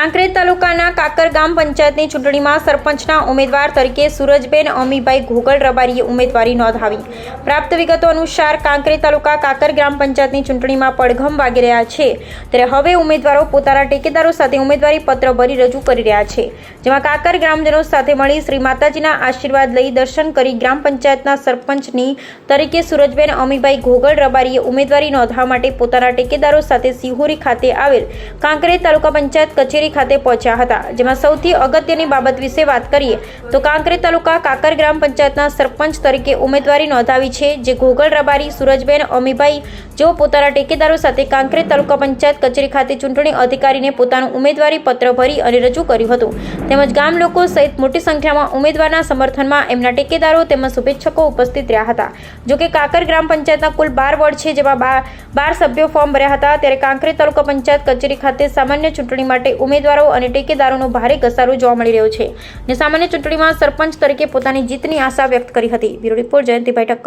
કાંકરેજ તાલુકાના કાકર ગામ પંચાયતની ચૂંટણીમાં સરપંચના ઉમેદવાર તરીકે સુરજબેન અમીભાઈ ઘોગલ રબારીએ ઉમેદવારી નોંધાવી. પ્રાપ્ત વિગતો અનુસાર કાંકરેજ તાલુકા કાકર ગ્રામ પંચાયતની ચૂંટણીમાં પડઘમ વાગી રહ્યા છે. ત્યારે હવે ઉમેદવારો પોતાના ટેકેદારો સાથે ઉમેદવારી પત્ર ભરી રજૂ કરી રહ્યા છે. જેમાં કાકર ગ્રામજનો સાથે મળી શ્રી માતાજીના આશીર્વાદ લઈ દર્શન કરી ગ્રામ પંચાયતના સરપંચની તરીકે સુરજબેન અમીભાઈ ઘોગલ રબારીએ ઉમેદવારી નોંધાવવા માટે પોતાના ટેકેદારો સાથે સિહોરી ખાતે આવેલ કાંકરેજ તાલુકા પંચાયત કચેરી ખાતે પહોંચ્યા હતા. જેમાં સૌથી અગત્યની બાબત વિશે વાત કરીએ, તો કાંકરી તાલુકા કાકર ગ્રામ પંચાયતના સરપંચ તરીકે ઉમેદવારી નોંધાવી છે, જે ઘોગલ રબારી, સુરજબેન, અમીભાઈ જેઓ પોતાના ટેકેદારો સાથે કાંકરેજ તાલુકા પંચાયત કચેરી ખાતે ચૂંટણી અધિકારીને પોતાનું ઉમેદવારી પત્ર ભરી અને રજૂ કર્યું હતું. તેમજ ગામ લોકો સહિત મોટી સંખ્યામાં ઉમેદવારના સમર્થનમાં એમના ટેકેદારો તેમજ શુભેચ્છકો ઉપસ્થિત રહ્યા હતા. જોકે કાકર ગ્રામ પંચાયતના કુલ બાર વોર્ડ છે, જેમાં બાર સભ્યો ફોર્મ ભર્યા હતા. ત્યારે કાંકરેજ તાલુકા પંચાયત કચેરી ખાતે સામાન્ય ચૂંટણી માટે ઉમેદવારો અને ટેકેદારોનો ભારે ઘસારો જોવા મળી રહ્યો છે. અને સામાન્ય ચૂંટણીમાં સરપંચ તરીકે પોતાની જીતની આશા વ્યક્ત કરી હતી. Bureau report Jayantibhai Thakkar.